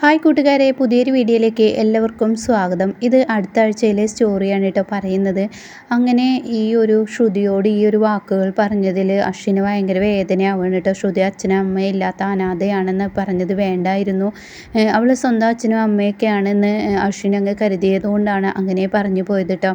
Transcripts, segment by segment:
Hi കൂട്ടുകാരെ പുതിയൊരു വീഡിയോയിലേക്ക് എല്ലാവർക്കും സ്വാഗതം. ഇത് അടുത്ത ആഴ്ചയിലെ സ്റ്റോറിയാണ് കേട്ടോ പറയുന്നത്. അങ്ങനെ ഈ ഒരു ശ്രുതിയോട് ഈ ഒരു വാക്കുകൾ പറഞ്ഞതിൽ അശ്വിന് ഭയങ്കര വേദനയാവുകയാണ് കേട്ടോ. ശ്രുതി അച്ഛനും അമ്മയും ഇല്ലാത്ത അനാഥയാണെന്ന് പറഞ്ഞത് വേണ്ടായിരുന്നു. അവൾ സ്വന്തം അച്ഛനും അമ്മയൊക്കെയാണെന്ന് അശ്വിൻ അങ്ങ് കരുതിയത് കൊണ്ടാണ് അങ്ങനെ പറഞ്ഞു പോയത് കേട്ടോ.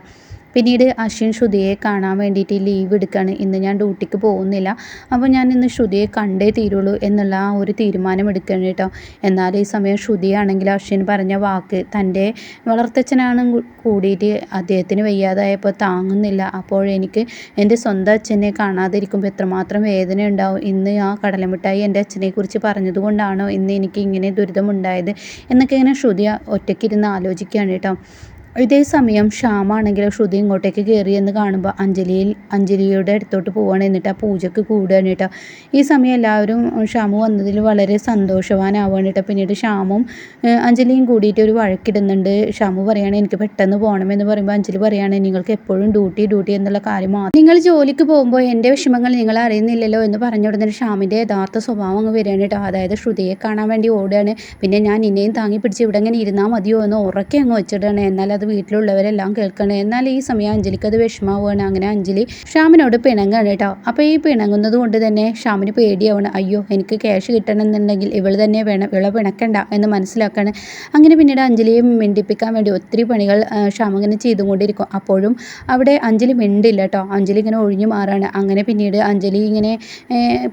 പിന്നീട് അശ്വിൻ ശ്രുതിയെ കാണാൻ വേണ്ടിയിട്ട് ലീവ് എടുക്കുകയാണ് ഇന്ന് ഞാൻ ഡ്യൂട്ടിക്ക് പോകുന്നില്ല. അപ്പോൾ ഞാൻ ഇന്ന് ശ്രുതിയെ കണ്ടേ തീരുള്ളൂ എന്നുള്ള ആ ഒരു തീരുമാനം എടുക്കുകയാണ് കേട്ടോ. എന്നാൽ ഈ സമയം ശ്രുതിയാണെങ്കിൽ അശ്വിൻ പറഞ്ഞ വാക്ക് തന്റെ വളർത്തച്ഛനാണ് കൂടിയിട്ട് അദ്ദേഹത്തിന് വയ്യാതായപ്പോൾ താങ്ങുന്നില്ല. അപ്പോൾ എനിക്ക് എന്റെ സ്വന്തം അച്ഛനെ കാണാതിരിക്കുമ്പോൾ എത്രമാത്രം വേദന ഉണ്ടാവും. ഇന്ന് ആ കടലമിഠായി എന്റെ അച്ഛനെക്കുറിച്ച് പറഞ്ഞതുകൊണ്ടാണോ ഇന്ന് എനിക്ക് ഇങ്ങനെ ദുരിതമുണ്ടായത് എന്നൊക്കെ ഇങ്ങനെ ശ്രുതി ഒറ്റയ്ക്കിരുന്ന് ആലോചിക്കുകയാണ് കേട്ടോ. ഇതേ സമയം ശ്യാമാണെങ്കിൽ ശ്രുതി ഇങ്ങോട്ടേക്ക് കയറിയെന്ന് കാണുമ്പോൾ അഞ്ജലിയിൽ അഞ്ജലിയുടെ അടുത്തോട്ട് പോവാണ്. എന്നിട്ട് ആ പൂജയ്ക്ക് കൂടുകയാണ് കേട്ടോ. ഈ സമയം എല്ലാവരും ശ്യാമു വന്നതിൽ വളരെ സന്തോഷവാനാവുകയാണ് കേട്ടോ. പിന്നീട് ശ്യാമും അഞ്ജലിയും കൂടിയിട്ട് ഒരു വഴക്കിടുന്നുണ്ട്. ശ്യാമു പറയുകയാണ് എനിക്ക് പെട്ടെന്ന് പോകണമെന്ന് പറയുമ്പോൾ അഞ്ജലി പറയുകയാണ് നിങ്ങൾക്ക് എപ്പോഴും ഡ്യൂട്ടി ഡ്യൂട്ടി എന്നുള്ള കാര്യം മാത്രം നിങ്ങൾ ജോലിക്ക് പോകുമ്പോൾ എന്റെ വിഷമങ്ങൾ നിങ്ങൾ അറിയുന്നില്ലല്ലോ എന്ന് പറഞ്ഞ ഉടനെ ശ്യാമിന്റെ യഥാർത്ഥ സ്വഭാവം അങ്ങ് വരികയാണ് കേട്ടോ. അതായത് ശ്രുതിയെ കാണാൻ വേണ്ടി ഓടുകയാണ്. പിന്നെ ഞാൻ ഇന്നെയും താങ്ങി പിടിച്ച് ഇവിടെ ഇങ്ങനെ ഇരുന്നാൽ മതിയോ എന്ന് ഉറക്കെ അങ്ങ് വെച്ചിടുകയാണ്. എന്നാൽ അത് വീട്ടിലുള്ളവരെല്ലാം കേൾക്കണേ. എന്നാൽ ഈ സമയം അഞ്ജലിക്ക് അത് വിഷമാവുകയാണ്. അങ്ങനെ അഞ്ജലി ഷ്യാമിനോട് പിണങ്ങാണ് കേട്ടോ. അപ്പോൾ ഈ പിണങ്ങുന്നത് കൊണ്ട് തന്നെ ഷ്യാമിന് പേടിയാവണം. അയ്യോ എനിക്ക് ക്യാഷ് കിട്ടണമെന്നുണ്ടെങ്കിൽ ഇവൾ തന്നെ വേണം. ഇവളെ പിണക്കണ്ട എന്ന് മനസ്സിലാക്കാണ്. അങ്ങനെ പിന്നീട് അഞ്ജലിയെ മിണ്ടിപ്പിക്കാൻ വേണ്ടി ഒത്തിരി പണികൾ ഷ്യാം ഇങ്ങനെ ചെയ്തുകൊണ്ടിരിക്കും. അപ്പോഴും അവിടെ അഞ്ജലി മിണ്ടില്ല കേട്ടോ. അഞ്ജലി ഇങ്ങനെ ഒഴിഞ്ഞു മാറാണ്. അങ്ങനെ പിന്നീട് അഞ്ജലി ഇങ്ങനെ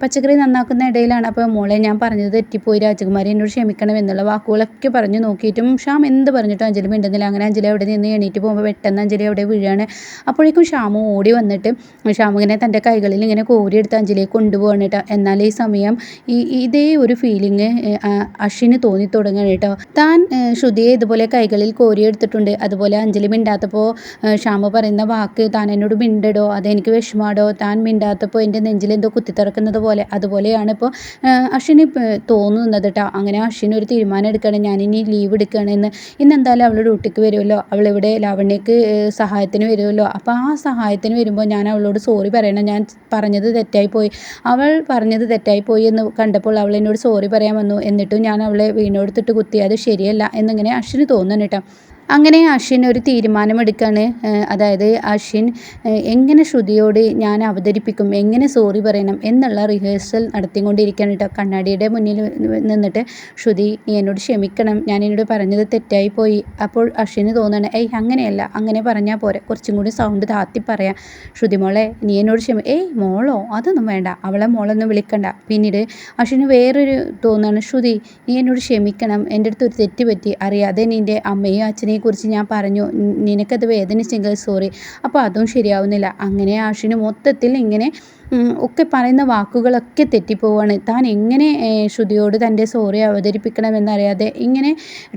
പച്ചക്കറി നന്നാക്കുന്ന ഇടയിലാണ്. അപ്പോൾ മോളെ ഞാൻ പറഞ്ഞത് തെറ്റിപ്പോയി. രാജകുമാരി എന്നോട് ക്ഷമിക്കണം എന്നുള്ള വാക്കുകളൊക്കെ പറഞ്ഞു നോക്കിയിട്ടും ഷ്യാം എന്ത് പറഞ്ഞിട്ടും അഞ്ജലി മിണ്ടുന്നില്ല. അങ്ങനെ അഞ്ജലി അവിടെ നിന്ന് എണീറ്റ് പോകുമ്പോൾ പെട്ടെന്ന് അഞ്ജലി അവിടെ വീഴാണ്. അപ്പോഴേക്കും ഷാമു ഓടി വന്നിട്ട് ഷാമു ഇങ്ങനെ തന്റെ കൈകളിൽ ഇങ്ങനെ കോരിയെടുത്ത് അഞ്ജലിയെ കൊണ്ടുപോകണം കേട്ടോ എന്നാൽ ഈ സമയം ഈ ഇതേ ഒരു ഫീലിംഗ് അശ്വിന് തോന്നി തുടങ്ങണം കേട്ടോ താൻ ശ്രുതിയെ ഇതുപോലെ കൈകളിൽ കോരിയെടുത്തിട്ടുണ്ട്. അതുപോലെ അഞ്ജലി മിണ്ടാത്തപ്പോൾ ഷാമു പറയുന്ന വാക്ക് താൻ എന്നോട് മിണ്ടടോ? അതെനിക്ക് വിഷമാടോ? താൻ മിണ്ടാത്തപ്പോൾ എന്റെ നെഞ്ചിൽ എന്തോ കുത്തിത്തിറക്കുന്നത് പോലെ. അതുപോലെയാണ് ഇപ്പോൾ അശ്വിന് തോന്നുന്നത് കേട്ടോ അങ്ങനെ അശ്വിന് ഒരു തീരുമാനം എടുക്കണം. ഞാനിനി ലീവ് എടുക്കുകയാണെന്ന് ഇന്ന് എന്തായാലും അവൾ ഡ്യൂട്ടിക്ക് വരുമല്ലോ. അവളിവിടെ ലാവണ്യക്ക് സഹായത്തിന് വരുമല്ലോ. അപ്പോൾ ആ സഹായത്തിന് വരുമ്പോൾ ഞാൻ അവളോട് സോറി പറയണം. ഞാൻ പറഞ്ഞത് തെറ്റായിപ്പോയി അവൾ പറഞ്ഞത് തെറ്റായിപ്പോയി എന്ന് കണ്ടപ്പോൾ അവൾ എന്നോട് സോറി പറയാൻ വന്നു. എന്നിട്ടും ഞാൻ അവളെ വീണോടുത്തിട്ട് കുത്തി അത് ശരിയല്ല. എന്നിങ്ങനെ അശ്വിന് തോന്നുന്നു കേട്ടോ. അങ്ങനെ അശ്വിൻ ഒരു തീരുമാനമെടുക്കുകയാണ് അതായത് അശ്വിൻ എങ്ങനെ ശ്രുതിയോട് ഞാൻ അവതരിപ്പിക്കും എങ്ങനെ സോറി പറയണം എന്നുള്ള റിഹേഴ്സൽ നടത്തിക്കൊണ്ടിരിക്കുകയാണ് കേട്ടോ കണ്ണാടിയുടെ മുന്നിൽ നിന്നിട്ട് ശ്രുതി നീ എന്നോട് ക്ഷമിക്കണം. ഞാൻ എന്നോട് പറഞ്ഞത് തെറ്റായി പോയി. അപ്പോൾ അശ്വിന് തോന്നുകയാണ് ഏയ് അങ്ങനെയല്ല. അങ്ങനെ പറഞ്ഞാൽ പോരെ. കുറച്ചും കൂടി സൗണ്ട് താത്തി പറയാം. ശ്രുതി മോളെ നീ എന്നോട് ക്ഷമി ഏയ് മോളോ? അതൊന്നും വേണ്ട. അവളെ മോളൊന്നും വിളിക്കണ്ട. പിന്നീട് അശ്വിന് വേറൊരു തോന്നുകയാണ് ശ്രുതി നീ എന്നോട് ക്ഷമിക്കണം. എന്റെ അടുത്ത് ഒരു തെറ്റ് പറ്റി. അറിയാതെ നിന്റെ അമ്മയും അച്ഛനെയും കുറിച്ച് ഞാൻ പറഞ്ഞു. നിനക്കത് വേദനിച്ചെങ്കിൽ സോറി അപ്പോൾ അതും ശരിയാവുന്നില്ല. അങ്ങനെ ആഷിന് മൊത്തത്തിൽ ഇങ്ങനെ ഒക്കെ പറയുന്ന വാക്കുകളൊക്കെ തെറ്റിപ്പോവാണ്. താൻ എങ്ങനെ ശ്രുതിയോട് തന്റെ സോറി അവതരിപ്പിക്കണമെന്നറിയാതെ ഇങ്ങനെ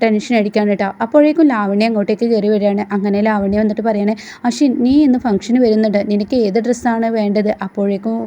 ടെൻഷൻ അടിക്കാണ് കേട്ടോ. അപ്പോഴേക്കും ലാവണ്യ അങ്ങോട്ടേക്ക് കയറി വരികയാണ്. അങ്ങനെ ലാവണ്യ വന്നിട്ട് പറയാണ് അഷിൻ നീ ഇന്ന് ഫംഗ്ഷന് വരുന്നുണ്ട്. നിനക്ക് ഏത് ഡ്രസ്സാണ് വേണ്ടത്? അപ്പോഴേക്കും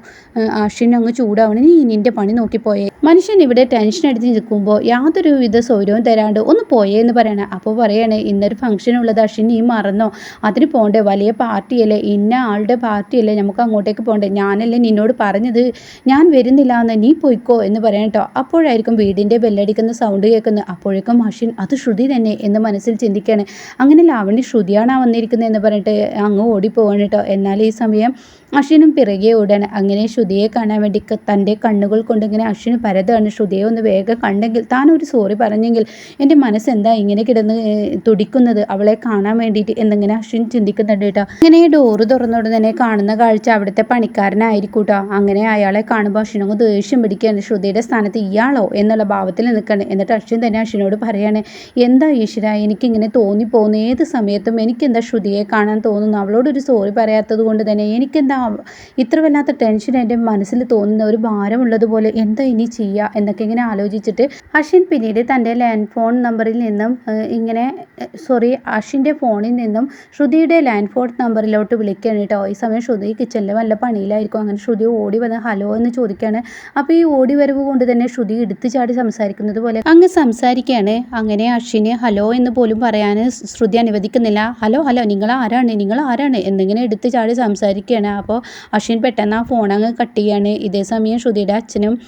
അഷിൻ അങ്ങ് ചൂടാവണം. നീ നിന്റെ പണി നോക്കിപ്പോയേ മനുഷ്യൻ ഇവിടെ ടെൻഷൻ അടിച്ച് നിൽക്കുമ്പോൾ യാതൊരു വിധ സൗരവും തരാണ്ട് ഒന്ന് പോയേ എന്ന് പറയണേ. അപ്പോൾ പറയണേ ഇന്നൊരു ഫംഗ്ഷൻ ഉള്ളത് അശ്വിൻ നീ മറന്നോ? അതിന് പോകണ്ടേ വലിയ പാർട്ടിയല്ലേ? ഇന്ന ആളുടെ പാർട്ടിയല്ലേ? നമുക്ക് അങ്ങോട്ടേക്ക് പോകണ്ടേ ഞാനല്ലേ നിന്നോട് പറഞ്ഞത്? ഞാൻ വരുന്നില്ല എന്ന് നീ പോയിക്കോ എന്ന് പറയാം കേട്ടോ. അപ്പോഴായിരിക്കും വീടിന്റെ ബെല്ലടിക്കുന്ന സൗണ്ട് കേൾക്കുന്നത്. അപ്പോഴേക്കും അശ്വിൻ അത് ശ്രുതി തന്നെ എന്ന് മനസ്സിൽ ചിന്തിക്കുകയാണ് അങ്ങനെ ലാവണി ശ്രുതിയാണ് വന്നിരിക്കുന്നത് എന്ന് പറഞ്ഞിട്ട് അങ്ങ് ഓടിപ്പോവാണ് കേട്ടോ. എന്നാൽ ഈ സമയം അശ്വിനും പിറകെ ഓടാണ് അങ്ങനെ ശ്രുതിയെ കാണാൻ വേണ്ടി തന്റെ കണ്ണുകൾ കൊണ്ടിങ്ങനെ അശ്വിന് പരതാണ്. ശ്രുതിയെ ഒന്ന് വേഗം കണ്ടെങ്കിൽ താൻ ഒരു സോറി പറഞ്ഞെങ്കിൽ എന്റെ മനസ്സെന്താ ഇങ്ങനെ കിടന്ന് തുടിക്കുന്നത് അവളെ കാണാൻ വേണ്ടിയിട്ട് എന്നിങ്ങനെ അശ്വിൻ ചിന്തിക്കുന്നുണ്ട് കേട്ടോ. അങ്ങനെ ഡോറ് തുറന്നോട് തന്നെ കാണുന്ന കാഴ്ച അവിടുത്തെ പണിക്കാരനായിരിക്കും കേട്ടോ. അങ്ങനെ അയാളെ കാണുമ്പോൾ അശ്വിനങ്ങ് ദേഷ്യം പിടിക്കുകയാണ്. ശ്രുതിയുടെ സ്ഥാനത്ത് ഇയാളോ എന്നുള്ള ഭാവത്തിൽ നിൽക്കുകയാണ്. എന്നിട്ട് അശ്വിൻ തന്നെ അശ്വിനോട് പറയാണ് എന്താ ഈശ്വര എനിക്കിങ്ങനെ തോന്നിപ്പോകുന്നു ഏത് സമയത്തും എനിക്കെന്താ ശ്രുതിയെ കാണാൻ തോന്നുന്നു? അവളോടൊരു സോറി പറയാത്തത് കൊണ്ട് തന്നെ എനിക്കെന്താ ഇത്ര വല്ലാത്ത ടെൻഷൻ എന്റെ മനസ്സിൽ തോന്നുന്ന ഒരു ഭാരമുള്ളതുപോലെ എന്താ ഇനി ചെയ്യുക എന്നൊക്കെ ഇങ്ങനെ ആലോചിച്ചിട്ട് അശ്വിൻ പിന്നീട് തന്റെ ലാൻഡ് ഫോൺ നമ്പറിൽ നിന്നും ഇങ്ങനെ സോറി അഷിന്റെ ഫോണിൽ നിന്നും ശ്രുതിയുടെ ലാൻഡ് ഫോൺ നമ്പറിലോട്ട് വിളിക്കുകയാണ് കേട്ടോ. ഈ സമയം ശ്രുതി കിച്ചണിൽ വല്ല പണിയിലായിരിക്കും. അങ്ങനെ ശ്രുതി ഓടി വന്ന് ഹലോ എന്ന് ചോദിക്കുകയാണ്. അപ്പോൾ ഈ ഓടി വരവ് കൊണ്ട് തന്നെ ശ്രുതി എടുത്തു ചാടി സംസാരിക്കുന്നത് പോലെ അങ്ങ് സംസാരിക്കുകയാണ്. അങ്ങനെ അഷിന് ഹലോ എന്ന് പോലും പറയാൻ ശ്രുതി അനുവദിക്കുന്നില്ല. ഹലോ ഹലോ നിങ്ങൾ ആരാണ്? നിങ്ങൾ ആരാണ്? എന്നിങ്ങനെ എടുത്തു ചാടി സംസാരിക്കുകയാണ്. അപ്പോൾ അഷിൻ പെട്ടെന്ന് ആ ഫോൺ അങ്ങ് കട്ട് ചെയ്യാണ്. ഇതേ സമയം ശ്രുതിയുടെ അച്ഛനും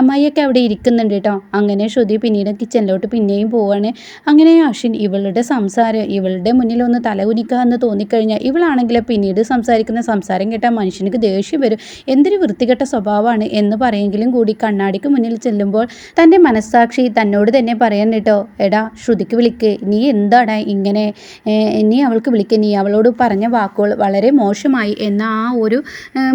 അമ്മായിയൊക്കെ അവിടെ ഇരിക്കുന്നുണ്ട് കേട്ടോ. അങ്ങനെ ശ്രുതി പിന്നീട് കിച്ചണിലോട്ട് പിന്നെയും പോവാണ്. അങ്ങനെ അശ്വിൻ ഇവളുടെ സംസാരം ഇവളുടെ മുന്നിൽ ഒന്ന് തലകുനിക്കുക എന്ന് തോന്നിക്കഴിഞ്ഞാൽ ഇവളാണെങ്കിൽ പിന്നീട് സംസാരിക്കുന്ന സംസാരം കേട്ടാൽ മനുഷ്യനക്ക് ദേഷ്യം വരും. എന്തൊരു വൃത്തികെട്ട സ്വഭാവമാണ് എന്ന് പറയെങ്കിലും കൂടി കണ്ണാടിക്ക് മുന്നിൽ ചെല്ലുമ്പോൾ തന്റെ മനസ്സാക്ഷി തന്നോട് തന്നെ പറയാൻ കേട്ടോ എടാ ശ്രുതിക്ക് വിളിക്ക്. നീ എന്താടാ ഇങ്ങനെ നീ അവൾക്ക് വിളിക്ക്. നീ അവളോട് പറഞ്ഞ വാക്കുകൾ വളരെ മോശമായി. എന്ന ആ ഒരു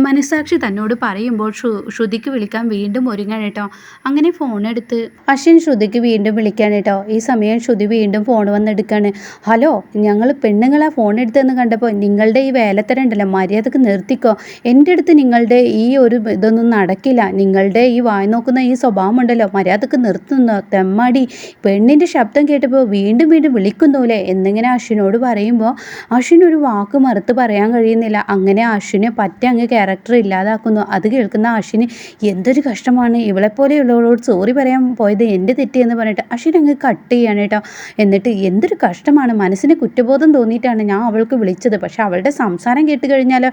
മനസ്സാക്ഷി തന്നോട് പറയുമ്പോൾ ശ്രുതിക്ക് വിളിക്കാൻ വീണ്ടും ഒരുങ്ങാൻ കേട്ടോ അങ്ങനെ ഫോൺ എടുത്ത് അശ്വിൻ ശ്രുതിക്ക് വീണ്ടും വിളിക്കാൻ കേട്ടോ ഈ സമയം ശ്രുതി വീണ്ടും ഫോൺ വന്നെടുക്കാണ്. ഹലോ ഞങ്ങൾ പെണ്ണുങ്ങളെ ഫോൺ എടുത്തെന്ന് കണ്ടപ്പോൾ നിങ്ങളുടെ ഈ വേലത്തരം ഉണ്ടല്ലോ മര്യാദയ്ക്ക് നിർത്തിക്കോ. എന്റെ അടുത്ത് നിങ്ങളുടെ ഈ ഒരു ഇതൊന്നും നടക്കില്ല. നിങ്ങളുടെ ഈ വായി നോക്കുന്ന ഈ സ്വഭാവം ഉണ്ടല്ലോ മര്യാദയ്ക്ക് നിർത്തുന്നു. തെമ്മാടി. പെണ്ണിന്റെ ശബ്ദം കേട്ടപ്പോൾ വീണ്ടും വീണ്ടും വിളിക്കുന്നുല്ലേ എന്നിങ്ങനെ അശ്വിനോട് പറയുമ്പോൾ അശ്വിൻ ഒരു വാക്ക് മറുത്ത് പറയാൻ കഴിയുന്നില്ല. അങ്ങനെ അശ്വിനെ പറ്റ അങ്ങ് ക്യാരക്ടർ ഇല്ലാതാക്കുന്നു. അത് കേൾക്കുന്ന അശ്വിന് എന്തൊരു കഷ്ടമാണ് ഇവളെപ്പോലെയുള്ളവളോട് സോറി പറയാൻ പോയത് എന്റെ തെറ്റിയെന്ന് പറഞ്ഞിട്ട് അശ്വിൻ അങ്ങ് കട്ട് ചെയ്യാണ് കേട്ടോ എന്നിട്ട് എന്തൊരു കഷ്ടമാണ്. മനസ്സിന് കുറ്റബോധം തോന്നിയിട്ടാണ് ഞാൻ അവൾക്ക് വിളിച്ചത്. പക്ഷേ അവളുടെ സംസാരം കേട്ട് കഴിഞ്ഞാൽ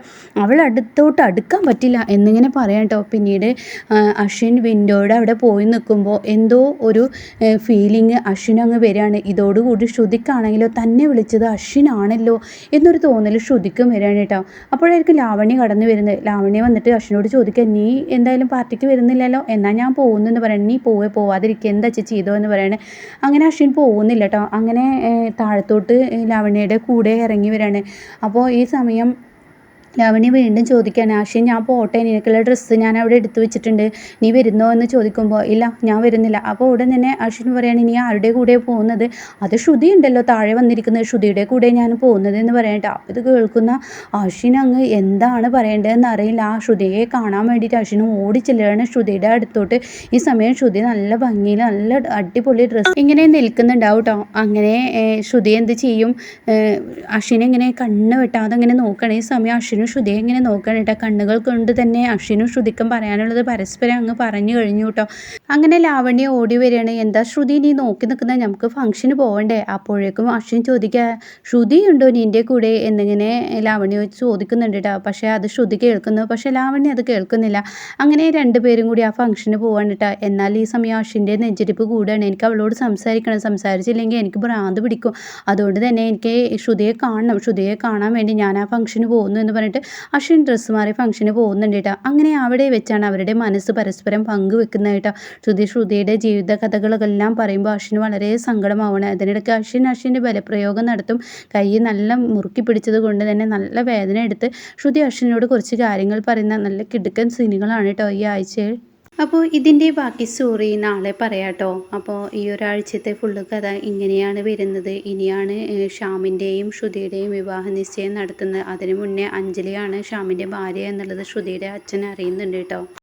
അവൾ അടുത്തോട്ട് അടുക്കാൻ പറ്റില്ല എന്നിങ്ങനെ പറയാം കേട്ടോ പിന്നീട് അശ്വിൻ വിൻഡോയുടെ അവിടെ പോയി നിൽക്കുമ്പോൾ എന്തോ ഒരു ഫീലിംഗ് അശ്വിൻ അങ്ങ് വരികയാണ്. ഇതോടുകൂടി ശ്രുതിക്കാണെങ്കിലോ തന്നെ വിളിച്ചത് അശ്വിനാണല്ലോ എന്നൊരു തോന്നൽ ശ്രുതിക്കും വരികയാണ് കേട്ടോ അപ്പോഴായിരിക്കും ലാവണ്യ കടന്നു വരുന്നത്. ലാവണ്യ വന്നിട്ട് അശ്വിനോട് ചോദിക്കുക നീ എന്തായാലും പാർട്ടിക്ക് വരുന്നില്ലല്ലോ? എന്നാൽ ഞാൻ പോകുന്നു എന്ന് പറയണം. നീ പോവേ പോവാതിരിക്കുക എന്താ ചെയ്തോ എന്ന് പറയണേ. അങ്ങനെ അശ്വിൻ പോകുന്നില്ല കേട്ടോ അങ്ങനെ താഴത്തോട്ട് ലാവണ്യയുടെ കൂടെ ഇറങ്ങി വരികയാണ് അപ്പോൾ ഈ സമയം ലാവണ്യ വീണ്ടും ചോദിക്കാൻ ആഷി ഞാൻ പോട്ടെ നിനക്കുള്ള ഡ്രസ്സ് ഞാൻ അവിടെ എടുത്തു വെച്ചിട്ടുണ്ട്. നീ വരുന്നോ എന്ന് ചോദിക്കുമ്പോൾ ഇല്ല ഞാൻ വരുന്നില്ല. അപ്പോൾ ഉടൻ തന്നെ അശ്വിൻ പറയാണ് നീ ആരുടെ കൂടെ പോകുന്നത്? അത് ശ്രുതി ഉണ്ടല്ലോ താഴെ വന്നിരിക്കുന്നത് ശ്രുതിയുടെ കൂടെ ഞാൻ പോകുന്നത് എന്ന് പറയട്ടെ അപ്പോൾ ഇത് കേൾക്കുന്ന അശ്വിൻ അങ്ങ് എന്താണ് പറയേണ്ടതെന്ന് അറിയില്ല. ആ ശ്രുതിയെ കാണാൻ വേണ്ടിയിട്ട് ഓടി ഓടിച്ചെല്ലുകയാണ് ശ്രുതിയുടെ അടുത്തോട്ട്. ഈ സമയം ശ്രുതി നല്ല ഭംഗിയിൽ നല്ല അടിപൊളി ഡ്രസ്സ് ഇങ്ങനെ നിൽക്കുന്നുണ്ടാവും കേട്ടോ അങ്ങനെ ശ്രുതി എന്ത് ചെയ്യും? അശ്വിനെ ഇങ്ങനെ കണ്ണ് വെട്ടാതെ ഇങ്ങനെ നോക്കണേ ഈ സമയം അശ്വിന് അശ്വിനും ശ്രുതിയെ ഇങ്ങനെ നോക്കണം കേട്ടോ. കണ്ണുകൾ കൊണ്ട് തന്നെ അശ്വിനും ശ്രുതിക്കും പറയാനുള്ളത് പരസ്പരം അങ്ങ് പറഞ്ഞു കഴിഞ്ഞു കേട്ടോ. അങ്ങനെ ലാവണ്യ ഓടി വരികയാണ്. എന്താ ശ്രുതി നീ നോക്കി നിൽക്കുന്ന നമുക്ക് ഫംഗ്ഷന് പോകണ്ടേ അപ്പോഴേക്കും അശ്വിൻ ചോദിക്കുക ശ്രുതി ഉണ്ടോ നിന്റെ കൂടെ? എന്നിങ്ങനെ ലാവണ്യ ചോദിക്കുന്നുണ്ട് കേട്ടോ. പക്ഷേ അത് ശ്രുതി കേൾക്കുന്നു. പക്ഷേ ലാവണ്യ അത് കേൾക്കുന്നില്ല. അങ്ങനെ രണ്ടുപേരും കൂടി ആ ഫംഗ്ഷന് പോകാൻ കേട്ടോ. എന്നാൽ ഈ സമയം അശ്വിന്റെ നെഞ്ചിരിപ്പ് കൂടുകയാണ്. എനിക്ക് അവളോട് സംസാരിക്കണം. സംസാരിച്ചില്ലെങ്കിൽ എനിക്ക് ഭ്രാന്ത് പിടിക്കും. അതുകൊണ്ട് തന്നെ എനിക്ക് ശ്രുതിയെ കാണണം. ശ്രുതിയെ കാണാൻ വേണ്ടി ഞാൻ ആ ഫംഗ്ഷന് പോകുന്നു എന്ന് പറഞ്ഞിട്ട് പറഞ്ഞിട്ട് അശ്വിൻ ഡ്രസ്സ് മാറി ഫംഗ്ഷന് പോകുന്നുണ്ട് കേട്ടോ അങ്ങനെ അവിടെ വെച്ചാണ് അവരുടെ മനസ്സ് പരസ്പരം പങ്കുവെക്കുന്നത് കേട്ടോ ശ്രുതി ശ്രുതിയുടെ ജീവിത കഥകളെല്ലാം പറയുമ്പോൾ അശ്വിന് വളരെ സങ്കടമാവണം അതിനിടയ്ക്ക് അശ്വിൻ അശ്വിന്റെ ബലപ്രയോഗം നടത്തും. കൈ നല്ല മുറുക്കി പിടിച്ചത് കൊണ്ട് തന്നെ നല്ല വേദന എടുത്ത് ശ്രുതി അശ്വിനോട് കുറച്ച് കാര്യങ്ങൾ പറയുന്ന നല്ല കിടുക്കൻ സീനുകളാണ് കേട്ടോ ഈ ആഴ്ചയിൽ. അപ്പോൾ ഇതിന്റെ ബാക്കി സ്റ്റോറി നാളെ പറയാട്ടോ. അപ്പോൾ ഈ ഒരാഴ്ചത്തെ ഫുള്ള് കഥ ഇങ്ങനെയാണ് വരുന്നത്. ഇനിയാണ് ഷ്യാമിന്റെയും ശ്രുതിയുടെയും വിവാഹ നിശ്ചയം നടത്തുന്നത്. അതിനു മുന്നേ അഞ്ജലിയാണ് ഷ്യാമിന്റെ ഭാര്യ എന്നുള്ളത് ശ്രുതിയുടെ അച്ഛൻ അറിയുന്നുണ്ട് കേട്ടോ.